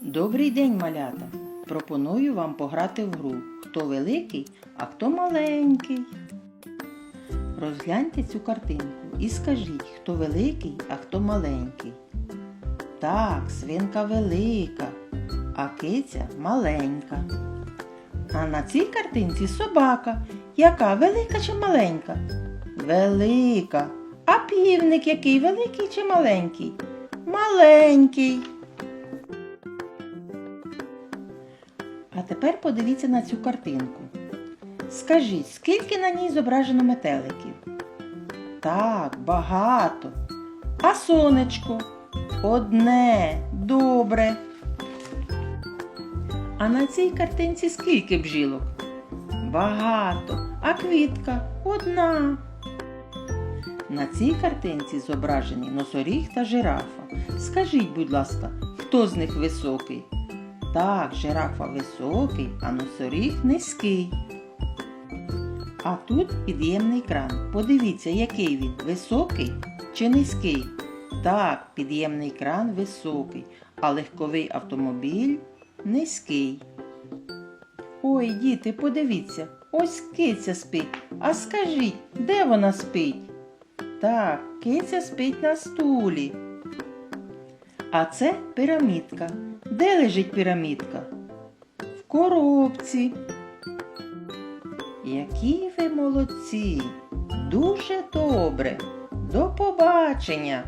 Добрий день, малята! Пропоную вам пограти в гру Хто великий, а хто маленький. Розгляньте цю картинку і скажіть, хто великий, а хто маленький. Так, свинка велика, а киця маленька. А на цій картинці собака. Яка велика чи маленька? Велика. А півник який великий чи маленький? Маленький. А тепер подивіться на цю картинку. Скажіть, скільки на ній зображено метеликів? Так, багато. А сонечко? Одне. Добре. А на цій картинці скільки бжілок? Багато. А квітка одна. На цій картинці зображені носоріг та жирафа. Скажіть, будь ласка, хто з них високий? Так, жирафа високий, а носоріг низький. А тут під'ємний кран. Подивіться, який він високий чи низький. Так, під'ємний кран високий, а легковий автомобіль низький. Ой, діти, подивіться, ось киця спить. А скажіть, де вона спить? Так, киця спить на стулі. А це пірамідка. Де лежить пірамідка? В коробці. Які ви молодці! Дуже добре. До побачення!